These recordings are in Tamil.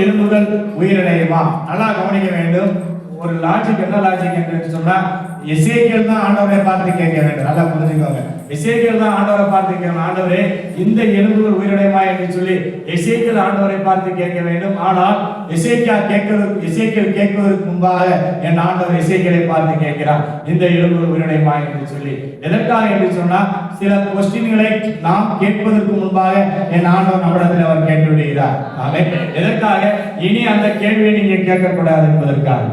எலும்புகள் உயிரிழையுமா நல்லா கவனிக்க வேண்டும். ஒரு லாஜிக் என்ன லாஜிக் என்று சொன்னா எசேக்கியல் தான் ஆண்டவரை பார்த்து கேட்க வேண்டும். நல்லா புரிஞ்சுக்கோங்க. எசேக்கியல் தான் ஆண்டவரை பார்த்து கேட்கணும் ஆண்டவரே இந்த எலும்புகள் உயிரிழையுமா என்று சொல்லி எசேக்கியல் ஆண்டவரை பார்த்து கேட்க வேண்டும். ஆனால் எசேக்கியா கேட்கிறது எசேக்கியல் கேட்பதற்கு முன்பாக என் ஆண்டவர் எசேக்கியலை பார்த்து கேட்கிறார். இந்த எலும்புகள் உயிரிழையுமா என்று சொல்லி. எதற்காக என்று சொன்னால் சில கொஸ்டின்களை நாம் கேட்பதற்கு முன்பாக என் ஆண்டவர் நம்மிடத்தில் அவர் கேட்டு விடுகிறார் எதற்காக? இனி அந்த கேள்வியை நீங்க கேட்கக்கூடாது என்பதற்காக.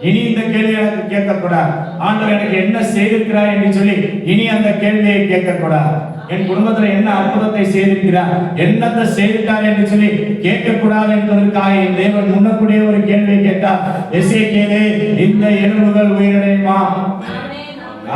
இனி இந்த கேள்வி எனக்கு கேட்கக்கூடாது. ஆண்டவர் எனக்கு என்ன செய்திருக்கிறார் என்று சொல்லி இனி அந்த கேள்வியை கேட்கக்கூடாது. என் குடும்பத்தில் என்ன அற்புதத்தை செய்திருக்கிறார்? என்னத்தை செய்திருக்கார் என்று சொல்லி கேட்கக்கூடாது என்பதற்காக என் தேவன் முன்னக்கூடிய ஒரு கேள்வியை கேட்டார். எசேக்கியேலே இந்த எலும்புகள் உயிரிழையுமா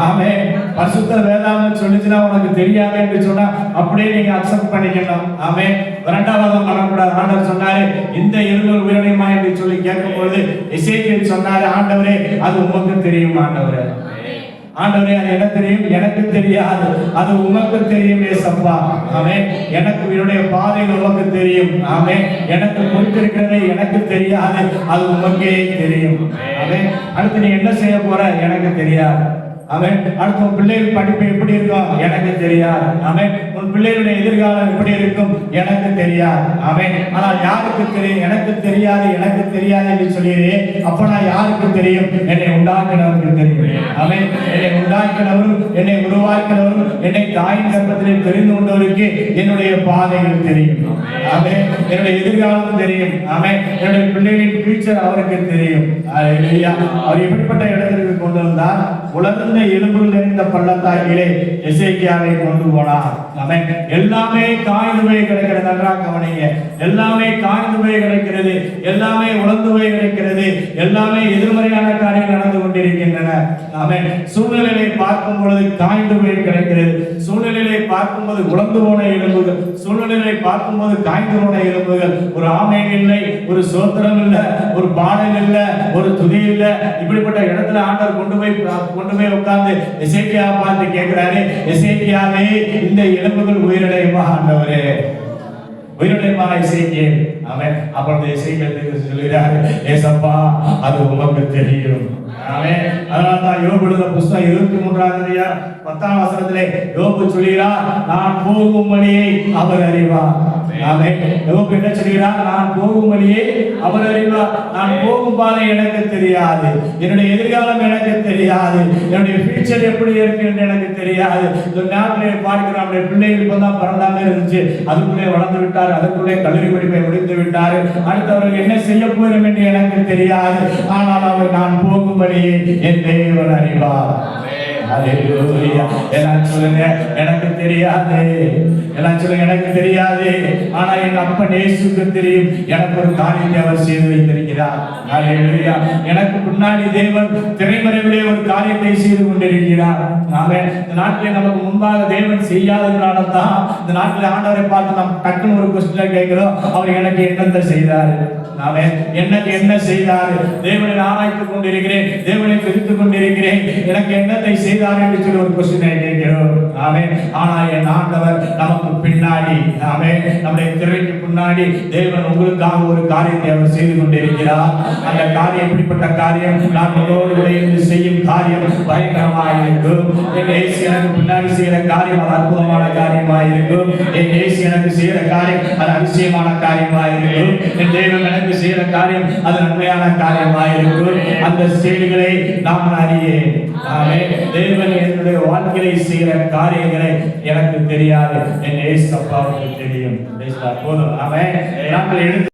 ஆமே பரிசுத்த வேதாந்தம் சொல்லிச்சுன்னா உனக்கு தெரியாது என்று சொன்னா அப்படியே நீங்க அக்செப்ட் பண்ணிக்கணும் ஆமே இரண்டாவது பண்ணக்கூடாது. ஆண்டவர் சொன்னாரு இந்த எலும்புகள் உயிரிழையுமா என்று சொல்லி கேட்கும்போது இசைக்கில் சொன்னாரு ஆண்டவரே அது உமக்கு தெரியும் ஆண்டவரே. ஆண்டவரே அது எனக்கு தெரியும் எனக்கு தெரியாது. அது உமக்கு தெரியும் ஏசப்பா. ஆமே எனக்கு என்னுடைய பாதையில் உமக்கு தெரியும். ஆமே எனக்கு குறித்திருக்கிறது எனக்கு தெரியாது. அது உமக்கே தெரியும். ஆமே அடுத்து நீ என்ன செய்ய போற? எனக்கு தெரியாது. அவன் அடுத்த பிள்ளைகள் படிப்பு எப்படி இருக்கும் எனக்கு தெரியாது. அவன் உன் பிள்ளைகளுடைய எதிர்காலம் எப்படி இருக்கும்? எனக்கு தெரியாது. அவன் ஆனால் யாருக்கு தெரியும்? எனக்கு தெரியாது எனக்கு தெரியாது என்று சொல்லியே அப்ப நான் யாருக்கு தெரியும்? என்னை உண்டாக்கினவருக்கு தெரியும். அவன் என்னை உண்டாக்கினவரும் என்னை உருவாக்கினவரும் என்னை தாயின் கர்ப்பத்திலே தெரிந்து கொண்டவருக்கு என்னுடைய பாதைகள் தெரியும். அவன் என்னுடைய எதிர்காலம் தெரியும். அவன் என்னுடைய பிள்ளைகளின் ஃபியூச்சர் அவருக்கு தெரியும். அவர் எப்படிப்பட்ட இடத்திற்கு கொண்டு வந்தார்? உலர்ந்த எலும்புகள் நிறைந்த பள்ளத்தாக்கிலே இசைக்கியாவை கொண்டு போனார். அவன் எல்லாமே காய்ந்து போய் கிடைக்கிறது நன்றாக கவனிங்க. எல்லாமே காய்ந்து போய் கிடைக்கிறது. எல்லாமே உழந்து போய் கிடைக்கிறது. எல்லாமே எதிர்மறையான காரியங்கள் நடந்து கொண்டிருக்கின்றன. அவன் சூழ்நிலையை பார்க்கும் பொழுது காய்ந்து போய் கிடக்கிறது. சூழ்நிலையை பார்க்கும்போது உழந்து போன எலும்புகள். சூழ்நிலையை பார்க்கும்போது காய்ந்து போன எலும்புகள். ஒரு ஆமை இல்லை ஒரு சோத்திரம் இல்லை ஒரு பாடல் இல்லை ஒரு துதி இல்லை. இப்படிப்பட்ட இடத்துல ஆண்டவர் கொண்டு போய் கொண்டு போய் உட்கார்ந்து எசேக்கியா பார்த்து கேட்கிறாரு எசேக்கியாவே இந்த எலும்புகள் உயிரிழையுமா ஆண்டவரே. உயிரிழையுமா இசைக்கேன் அவன் அப்பொழுது இசைக்கிறது சொல்கிறார் ஏசப்பா அது உமக்கு தெரியும். அவன் அதனால தான் புஸ்தகம் இருபத்தி மூன்றாவது பத்தாம் வசனத்திலே யோபு சொல்கிறார் நான் போகும் வழியை அவர் அறிவார். என்ன சொல்கிறார் நான் போகும் வழியை அவர் அறிவார். நான் போகும் பாதை எனக்கு தெரியாது. என்னுடைய எதிர்காலம் எனக்கு தெரியாது. என்னுடைய ஃபியூச்சர் எப்படி இருக்கு என்று எனக்கு தெரியாது. இந்த நாட்டிலே பார்க்கிற நம்முடைய பிள்ளைகள் இப்போ தான் பிறந்தாமே இருந்துச்சு. அதுக்குள்ளே வளர்ந்து விட்டார். அதுக்குள்ளே கல்லூரி படிப்பை முடித்து விட்டார். அடுத்தவர்கள் என்ன செய்ய போகிறோம் என்று எனக்கு தெரியாது. ஆனால் அவர் நான் போகும் வழியை என் தேவன் அறிவார். எல்லாம் சொல்லுங்க எனக்கு தெரியாது. எல்லாம் சொல்லுங்க எனக்கு தெரியாது. ஆனா என் அப்பன் இயேசுக்கு தெரியும். எனக்கு ஒரு காரியத்தை அவர் செய்து வைத்திருக்கிறார். எனக்கு முன்னாடி தேவன் திரைமறைவிலே ஒரு காரியத்தை செய்து கொண்டிருக்கிறார். நாம இந்த நாட்டிலே நமக்கு முன்பாக தேவன் செய்யாததுனால தான் இந்த நாட்டில் ஆண்டவரை பார்த்து நாம் டக்குன்னு ஒரு கொஸ்டின் கேட்கிறோம். அவர் எனக்கு என்னத்தை செய்தார்? நாமே எனக்கு என்ன செய்தார்? தேவனை ஆராய்த்துக் கொண்டிருக்கிறேன். தேவனை பிரித்து கொண்டிருக்கிறேன். எனக்கு என்னத்தை செய்தார்? என்று சொல்லி ஒரு கொஸ்டினை கேட்கிறோம் ஆமே என் ஆண்டவர் நமக்கு பின்னாடி. ஆமே நம்முடைய திரைக்கு தேவன் உங்களுக்காக ஒரு காரியத்தை அவர் செய்து கொண்டிருக்கிறார். அந்த காரியம் எப்படிப்பட்ட காரியம் நான் உங்களோடு செய்யும் காரியம் பயங்கரமாக இருக்கும். என் எனக்கு பின்னாடி செய்கிற காரியம் அது அற்புதமான காரியமாக இருக்கும். என் ஏசி எனக்கு செய்கிற காரியம் அது அதிசயமான காரியமாக இருக்கும். என் தேவன் எனக்கு செய்கிற காரியம் அது நன்மையான காரியமாக இருக்கும். அந்த செய்திகளை நாம் அறியே ஆமே தேவன் என்னுடைய வாழ்க்கையை செய்கிற காரியங்களை எனக்கு தெரியாது. என் ஏசு அப்பாவுக்கு தெரியும். போதும். ஆமே நாங்கள் எடுத்து